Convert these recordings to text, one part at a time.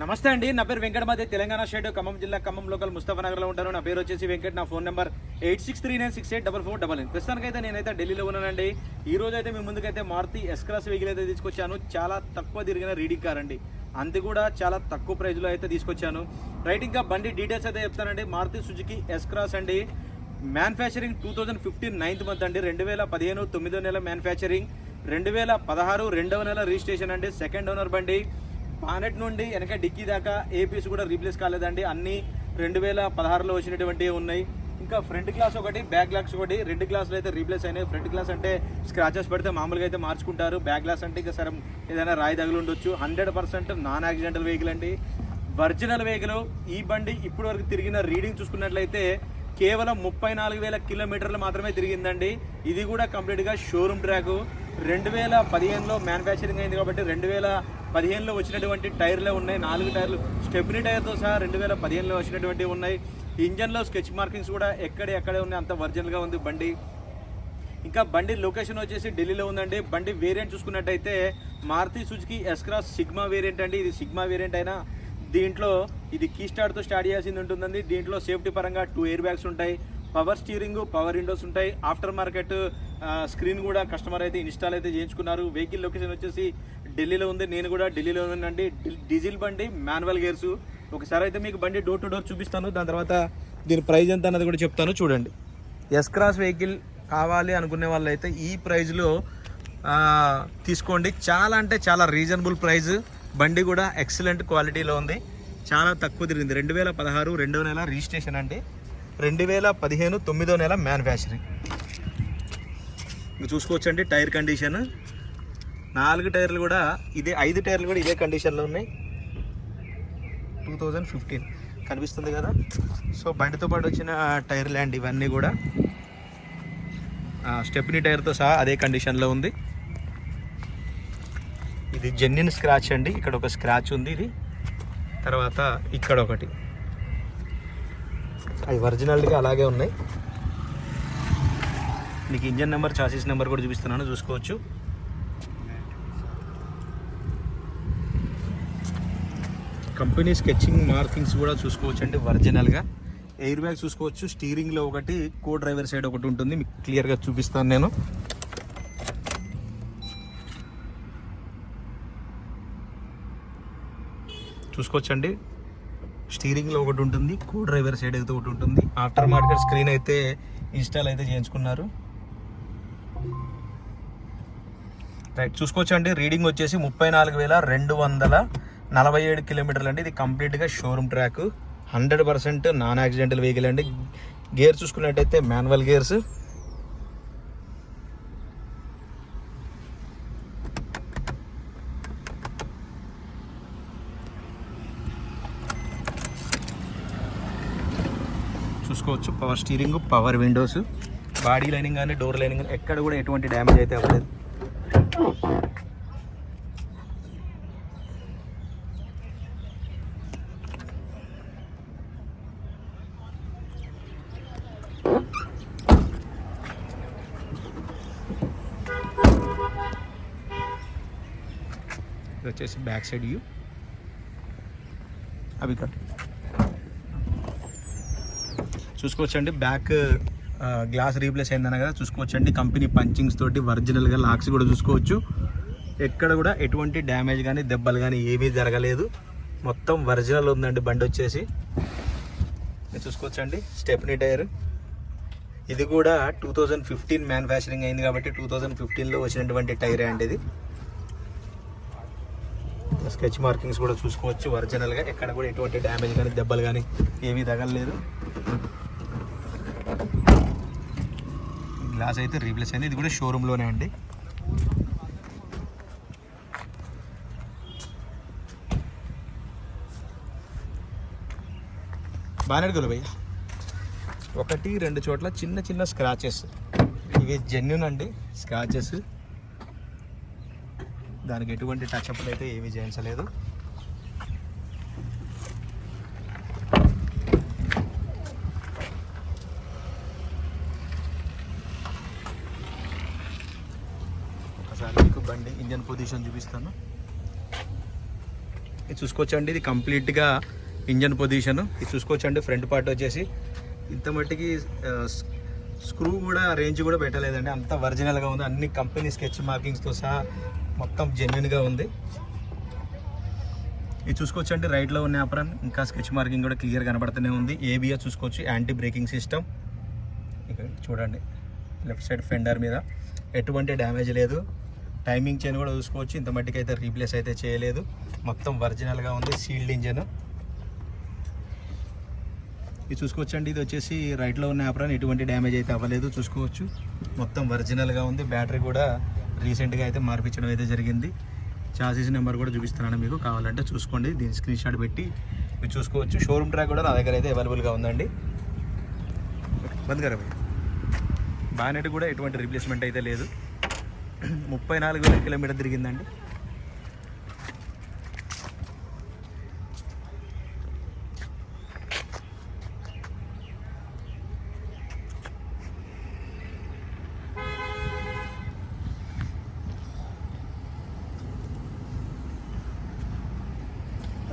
నమస్తే అండి నా పేరు వెంకటమాదే తెలంగాణ స్టేట్ ఖమ్మం జిల్లా ఖమ్మం లోకల్ ముస్తఫానగర్లో ఉంటాను. నా పేరు వచ్చేసి వెంకట్ నా phone number eight six three nine six eight double four double nine. ప్రస్తుతానికైతే నేనైతే ఢిల్లీలో ఉన్నానండి. ఈ రోజు అయితే మీ ముందుకైతే మారుతి ఎస్ క్రాస్ వెహికల్ అయితే తీసుకొచ్చాను. చాలా తక్కువ తిరిగిన రీడింగ్ కార్ అండి. అంతే కూడా చాలా తక్కువ ప్రైజ్లో అయితే తీసుకొచ్చాను. రైట్ ఇంకా బండి డీటెయిల్స్ అయితే చెప్తానండి. మారుతి సుజుకి ఎస్ క్రాస్ అండి. Manufacturing two thousand fifteen ninth month అండి. రెండు వేల పదిహేను తొమ్మిదో నెల మ్యానుఫ్యాక్చరింగ్ రెండు వేల పదహారు రెండవ నెల రిజిస్ట్రేషన్ అండి. సెకండ్ ఓనర్ బండి. బానెట్ నుండి వెనక డిక్కీ దాకా ఏ పీస్ కూడా రీప్లేస్ కాలేదండి. అన్ని రెండు వేల పదహారులో వచ్చినటువంటివి ఉన్నాయి. ఇంకా ఫ్రంట్ గ్లాస్ ఒకటి బ్యాక్ గ్లాస్ ఒకటి రెండు గ్లాసులు అయితే రీప్లేస్ అయినాయి. ఫ్రంట్ గ్లాస్ అంటే స్క్రాచెస్ పడితే మామూలుగా అయితే మార్చుకుంటారు. బ్యాక్ గ్లాస్ అంటే ఇంకా సరే ఏదైనా రాయి తగిలి ఉండొచ్చు. Hundred percent non accidental vehicle అండి. ఒరిజినల్ వెహికల్ ఈ బండి ఇప్పటి వరకు తిరిగిన రీడింగ్ చూసుకున్నట్లయితే కేవలం ముప్పై నాలుగు వేల కిలోమీటర్లు మాత్రమే తిరిగిందండి. ఇది కూడా కంప్లీట్గా షోరూమ్ ట్రాక్ రెండు వేల పదిహేనులో మ్యానుఫ్యాక్చరింగ్ అయింది కాబట్టి రెండు వేల పదిహేనులో వచ్చినటువంటి టైర్లే ఉన్నాయి. నాలుగు టైర్లు. స్టెప్నీ టైర్తో సహా రెండు వేల పదిహేనులో వచ్చినటువంటివి ఉన్నాయి. ఇంజన్లో స్కెచ్ మార్కింగ్స్ కూడా ఎక్కడెక్కడే ఎక్కడే ఉన్నాయి. అంత ఒరిజినల్గా ఉంది బండి. ఇంకా బండి లొకేషన్ వచ్చేసి ఢిల్లీలో ఉందండి. బండి వేరియంట్ చూసుకున్నట్టయితే Maruti Suzuki S Cross Sigma variant అండి. ఇది సిగ్మా వేరియంట్ అయినా దీంట్లో ఇది కీ స్టార్ట్తో స్టార్ట్ చేయాల్సింది ఉంటుందండి. దీంట్లో సేఫ్టీ పరంగా టూ ఎయిర్ బ్యాగ్స్ ఉంటాయి. పవర్ స్టీరింగ్ పవర్ విండోస్ ఉంటాయి. ఆఫ్టర్ మార్కెట్ స్క్రీన్ కూడా కస్టమర్ అయితే ఇన్స్టాల్ అయితే చేయించుకున్నారు. వెహికల్ లొకేషన్ వచ్చేసి ఢిల్లీలో ఉంది నేను కూడా ఢిల్లీలో ఉందండి డీజిల్ బండి మాన్యువల్ గేర్స్. ఒకసారి అయితే మీకు బండి డోర్ టు డోర్ చూపిస్తాను. దాని తర్వాత దీని ప్రైజ్ ఎంత అన్నది కూడా చెప్తాను చూడండి. ఎస్ క్రాస్ వెహికల్ కావాలి అనుకునే వాళ్ళు అయితే ఈ ప్రైజ్లో తీసుకోండి. చాలా అంటే చాలా రీజనబుల్ ప్రైజ్. బండి కూడా ఎక్సలెంట్ క్వాలిటీలో ఉంది. చాలా తక్కువ తిరిగింది. రెండు వేల పదహారు రెండో నెల రిజిస్ట్రేషన్ అండి. రెండు వేల పదిహేను తొమ్మిదో నెల మ్యానుఫ్యాక్చరింగ్ చూసుకోవచ్చండి టైర్ కండిషన్ నాలుగు టైర్లు కూడా ఇదే ఐదు టైర్లు కూడా ఇదే కండిషన్లో ఉన్నాయి. టూ థౌజండ్ ఫిఫ్టీన్ కనిపిస్తుంది కదా. సో బండితో పాటు వచ్చిన టైర్లు అండి ఇవన్నీ కూడా స్టెప్నీ టైర్తో సహా అదే కండిషన్లో ఉంది. ఇది జెన్యున్ స్క్రాచ్ అండి. ఇక్కడ ఒక స్క్రాచ్ ఉంది ఇది. తర్వాత ఇక్కడ ఒకటి. అవి ఒరిజినల్గా అలాగే ఉన్నాయి. మీకు ఇంజన్ నెంబర్ చాసీస్ నెంబర్ కూడా చూపిస్తున్నాను చూసుకోవచ్చు. కంపెనీ స్కెచింగ్ మార్కింగ్స్ కూడా చూసుకోవచ్చు అండి ఒరిజినల్గా. ఎయిర్ బ్యాగ్ చూసుకోవచ్చు స్టీరింగ్లో ఒకటి కో డ్రైవర్ సైడ్ ఒకటి ఉంటుంది మీకు క్లియర్గా చూపిస్తాను నేను. చూసుకోవచ్చండి. స్టీరింగ్లో ఒకటి ఉంటుంది కో డ్రైవర్ సైడ్ అయితే ఒకటి ఉంటుంది. ఆఫ్టర్ మార్కెట్ స్క్రీన్ అయితే ఇన్స్టాల్ అయితే చేయించుకున్నారు. రైట్ చూసుకోవచ్చండి. రీడింగ్ వచ్చేసి ముప్పై నాలుగు వేల రెండు వందల నలభై ఏడు కిలోమీటర్లు అండి. ఇది కంప్లీట్గా showroom track. Hundred percent non accidental vehicle అండి. గేర్ చూసుకున్నట్టయితే మాన్యువల్ గేర్స్. చూసుకోవచ్చు. Power steering power windows. Body lining కానీ డోర్ లైనింగ్ కానీ ఎక్కడ కూడా ఎటువంటి డ్యామేజ్ అయితే అవ్వలేదు. వచ్చేసి బ్యాక్ సైడ్ వ్యూ అవి కట్. చూసుకోవచ్చండి. బ్యాక్ గ్లాస్ రీప్లేస్ అయిందన్న కదా చూసుకోవచ్చండి. కంపెనీ పంచింగ్స్ తోటి ఒరిజినల్గా లాక్స్ కూడా చూసుకోవచ్చు. ఎక్కడ కూడా ఎటువంటి డ్యామేజ్ కానీ దెబ్బలు కానీ ఏమీ జరగలేదు. మొత్తం ఒరిజినల్ ఉందండి బండి వచ్చేసి. చూసుకోవచ్చండి. Stepney tyre. ఇది కూడా టూ థౌజండ్ ఫిఫ్టీన్ మ్యానుఫ్యాక్చరింగ్ అయింది కాబట్టి టూ థౌజండ్ ఫిఫ్టీన్లో వచ్చినటువంటి టైరే అండి ఇది. స్కెచ్ మార్కింగ్స్ కూడా చూసుకోవచ్చు. ఒరిజినల్గా ఎక్కడ కూడా ఎటువంటి డ్యామేజ్ కానీ దెబ్బలు కానీ ఏమీ తగలలేదు. గ్లాస్ అయితే రీప్లేస్ అయింది. ఇది కూడా షోరూంలోనే అండి. బాగానే అడుగులు భయ్య. ఒకటి రెండు చోట్ల చిన్న చిన్న స్క్రాచెస్ ఇవి జెన్యున్ అండి. స్క్రాచెస్ దానికి ఎటువంటి టచ్ అప్ అయితే ఏమీ చేయించలేదు. ఒకసారి మీకు బండి ఇంజన్ పొజిషన్ చూపిస్తాను. ఇది చూసుకోవచ్చండి ఇది కంప్లీట్గా ఇంజన్ పొజిషన్. ఇది చూసుకోవచ్చండి ఫ్రంట్ పార్ట్ వచ్చేసి. ఇంత మట్టికి స్క్రూ కూడా రేంజ్ కూడా పెట్టలేదండి అంత ఒరిజినల్గా ఉంది. అన్ని కంపెనీ స్కెచ్ మార్కింగ్స్తో సహా మొత్తం జెన్యున్గా ఉంది. ఇది చూసుకోవచ్చండి. రైట్లో ఉన్న యాప్రాన్ ఇంకా స్కెచ్ మార్కింగ్ కూడా క్లియర్ కనబడుతూనే ఉంది. ఏబిఎస్ చూసుకోవచ్చు. యాంటీ బ్రేకింగ్ సిస్టమ్ ఇక్కడ చూడండి. లెఫ్ట్ సైడ్ ఫెండర్ మీద. ఎటువంటి డ్యామేజ్ లేదు. టైమింగ్ చైన్ కూడా చూసుకోవచ్చు. ఇంత మట్టికి అయితే రీప్లేస్ అయితే చేయలేదు. మొత్తం ఒరిజినల్గా ఉంది. సీల్డ్ ఇంజన్ ఇది చూసుకోవచ్చండి. ఇది వచ్చేసి రైట్లో ఉన్న యాప్రాన్. ఎటువంటి డ్యామేజ్ అయితే అవ్వలేదు. చూసుకోవచ్చు. మొత్తం ఒరిజినల్గా ఉంది. బ్యాటరీ కూడా రీసెంట్గా అయితే మార్పించడం అయితే జరిగింది. చార్జీస్ నెంబర్ కూడా చూపిస్తున్నాను మీకు. కావాలంటే చూసుకోండి. దీని స్క్రీన్ షాట్ పెట్టి మీరు చూసుకోవచ్చు. షోరూమ్ ట్రాక్ కూడా నా దగ్గర అయితే అవైలబుల్గా ఉందండి. బంద్ కరా బానెట్ కూడా ఎటువంటి రీప్లేస్మెంట్ అయితే లేదు. ముప్పై నాలుగు వేల కిలోమీటర్ తిరిగిందండి.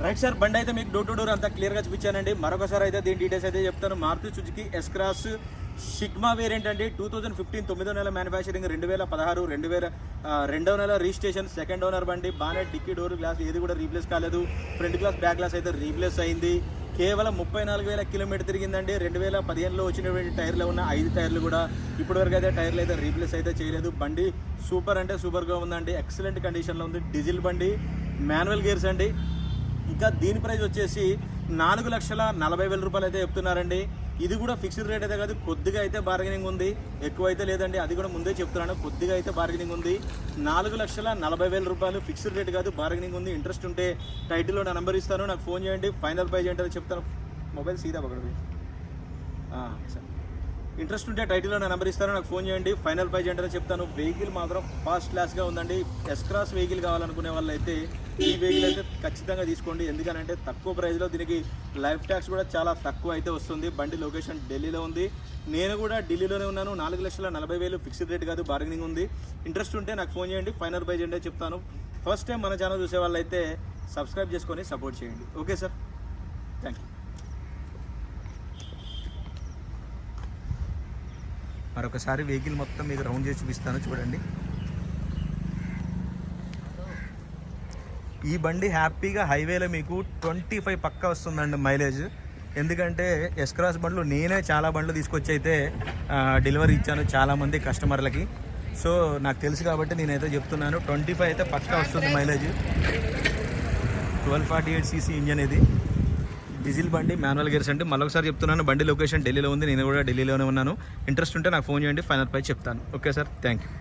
రైట్ సార్ బండి అయితే మీకు డోర్ టు డోర్ అంతా క్లియర్గా చూపించానండి. మరొకసారి అయితే దీని డీటెయిల్స్ అయితే చెప్తాను. Maruti Suzuki S cross Sigma variant అండి. టూ థౌజండ్ ఫిఫ్టీన్ తొమ్మిదో నెల మ్యానుఫ్యాక్చరింగ్ రెండు వేల పదహారు రెండు వేల రెండో నెల రిజిస్ట్రేషన్ సెకండ్ ఓనర్ బండి బాగానే డిక్కీ డోర్ గ్లాస్ ఏది కూడా రీప్లేస్ కాలేదు. ఫ్రంట్ గ్లాస్ బ్యాక్ గ్లాస్ అయితే రీప్లేస్ అయింది. కేవలం ముప్పై నాలుగు వేల కిలోమీటర్ తిరిగిందండి. రెండు వేల పదిహేనులో వచ్చినటువంటి టైర్లు ఉన్న ఐదు టైర్లు కూడా ఇప్పటివరకు అయితే టైర్లు అయితే రీప్లేస్ అయితే చేయలేదు. బండి సూపర్ అంటే సూపర్గా ఉందండి. ఎక్సలెంట్ కండిషన్లో ఉంది. డీజిల్ బండి మాన్యువల్ గేర్స్ అండి. ఇంకా దీని ప్రైస్ వచ్చేసి నాలుగు లక్షల నలభై వేల రూపాయలు అయితే చెప్తున్నారండి. ఇది కూడా ఫిక్స్డ్ రేట్ అయితే కాదు కొద్దిగా అయితే బార్గెనింగ్ ఉంది. ఎక్కువ అయితే లేదండి అది కూడా ముందే చెప్తున్నాను. కొద్దిగా అయితే బార్గెనింగ్ ఉంది. నాలుగు లక్షల నలభై వేల రూపాయలు ఫిక్స్డ్ రేట్ కాదు బార్గెనింగ్ ఉంది. ఇంట్రెస్ట్ ఉంటే టైటిల్లో నా నెంబర్ ఇస్తాను. నాకు ఫోన్ చేయండి. ఫైనల్ ప్రైజ్ ఏంటో చెప్తాను. మొబైల్ సీదా పక్కడది సరే. ఇంట్రెస్ట్ ఉంటే టైటిల్లో నా నెంబర్ ఇస్తాను. నాకు ఫోన్ చేయండి. ఫైనల్ ప్రైజ్ ఏంటనే చెప్తాను. వెహికల్ మాత్రం ఫాస్ట్ క్లాస్గా ఉందండి. ఎస్ క్రాస్ వెహికల్ కావాలనుకునే వాళ్ళైతే ఈ వెహికల్ అయితే ఖచ్చితంగా తీసుకోండి. ఎందుకనంటే తక్కువ ప్రైస్లో దీనికి లైఫ్ ట్యాక్స్ కూడా చాలా తక్కువ అయితే వస్తుంది. బండి లొకేషన్ ఢిల్లీలో ఉంది. నేను కూడా ఢిల్లీలోనే ఉన్నాను. నాలుగు లక్షల నలభై వేలు ఫిక్స్డ్ రేట్ కాదు బార్గెనింగ్ ఉంది. ఇంట్రెస్ట్ ఉంటే నాకు ఫోన్ చేయండి. ఫైనల్ ప్రైజ్ ఏంటో చెప్తాను. ఫస్ట్ టైం మన ఛానల్ చూసే వాళ్ళైతే సబ్స్క్రైబ్ చేసుకొని సపోర్ట్ చేయండి. ఓకే సార్ థ్యాంక్ యూ మరొకసారి వెహికల్ మొత్తం మీకు రౌండ్ చేసి చూపిస్తాను చూడండి. ఈ బండి హ్యాపీగా హైవేలో మీకు ట్వంటీ ఫైవ్ పక్క వస్తుందండి మైలేజ్. ఎందుకంటే ఎస్క్రాస్ బండ్లు నేనే చాలా బండ్లు తీసుకొచ్చి అయితే డెలివరీ ఇచ్చాను చాలామంది కస్టమర్లకి. సో నాకు తెలుసు కాబట్టి నేనైతే చెప్తున్నాను ట్వంటీ ఫైవ్ అయితే పక్కా వస్తుంది mileage. Twelve forty eight CC engine ఇది. డీజిల్ బండి మాన్యువల్ గేర్స్ అంటే మరొకసారి చెప్తున్నాను బండి లొకేషన్ ఢిల్లీలో ఉంది నేను కూడా ఢిల్లీలోనే ఉన్నాను. ఇంట్రెస్ట్ ఉంటే నాకు ఫోన్ చేయండి ఫైనల్ పై చెప్తాను. Okay sir thank you